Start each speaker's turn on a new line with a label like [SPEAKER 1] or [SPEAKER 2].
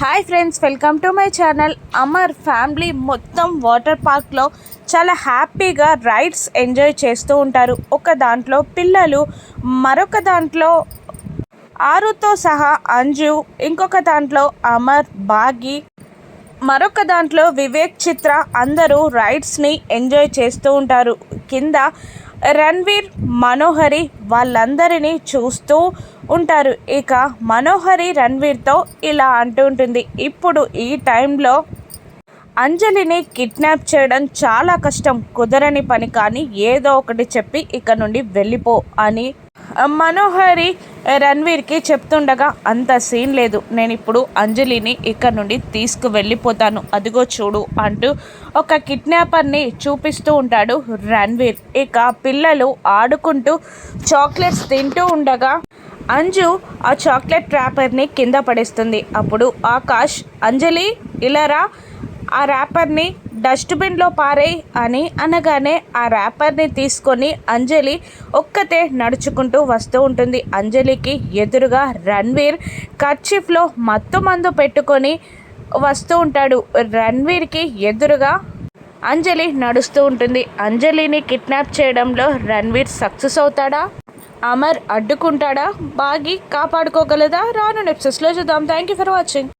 [SPEAKER 1] Hi friends welcome to my channel. Amar family మొత్తం water పార్క్లో చాలా హ్యాపీగా రైడ్స్ ఎంజాయ్ చేస్తూ ఉంటారు. ఒక దాంట్లో పిల్లలు మరొక దాంట్లో ఆరుతో సహా అంజు ఇంకొక దాంట్లో అమర్ బాగి మరొక దాంట్లో వివేక్ చిత్ర అందరూ రైడ్స్ని ఎంజాయ్ చేస్తూ ఉంటారు. కింద రణ్వీర్ మనోహరి వాళ్ళందరినీ చూస్తూ ఉంటారు. ఇక మనోహరి రణ్వీర్తో ఇలా అంటూ ఉంటుంది. ఇప్పుడు ఈ టైంలో అంజలిని కిడ్నాప్ చేయడం చాలా కష్టం. కుదరని పని కానీ ఏదో ఒకటి చెప్పి ఇక్కడ నుండి వెళ్ళిపో అని మనోహరి రణ్వీర్కి చెప్తుండగా అంత సీన్ లేదు. నేను ఇప్పుడు అంజలిని ఇక్కడ నుండి తీసుకు వెళ్ళిపోతాను అదిగో చూడు అంటూ ఒక కిడ్నాపర్ని చూపిస్తూ ఉంటాడు రణ్వీర్. ఇక పిల్లలు ఆడుకుంటూ చాక్లెట్స్ తింటూ ఉండగా అంజు ఆ చాక్లెట్ ట్రాపర్ని కింద పడేస్తుంది. అప్పుడు ఆకాష్ అంజలి ఇలారా ఆ ర్యాపర్ని డస్ట్బిన్లో పారేయ్ అని అనగానే ఆ ర్యాపర్ని తీసుకొని అంజలి ఒక్కతే నడుచుకుంటూ వస్తూ ఉంటుంది. అంజలికి ఎదురుగా రణ్వీర్ కర్చిఫ్లో మత్తు మందు పెట్టుకొని వస్తూ ఉంటాడు. రణ్వీర్కి ఎదురుగా అంజలి నడుస్తూ ఉంటుంది. అంజలిని కిడ్నాప్ చేయడంలో రణ్వీర్ సక్సెస్ అవుతాడా? అమర్ అడ్డుకుంటాడా? బాగి కాపాడుకోగలదా? రాను నెప్సెస్లో చూద్దాం. Thank you for watching.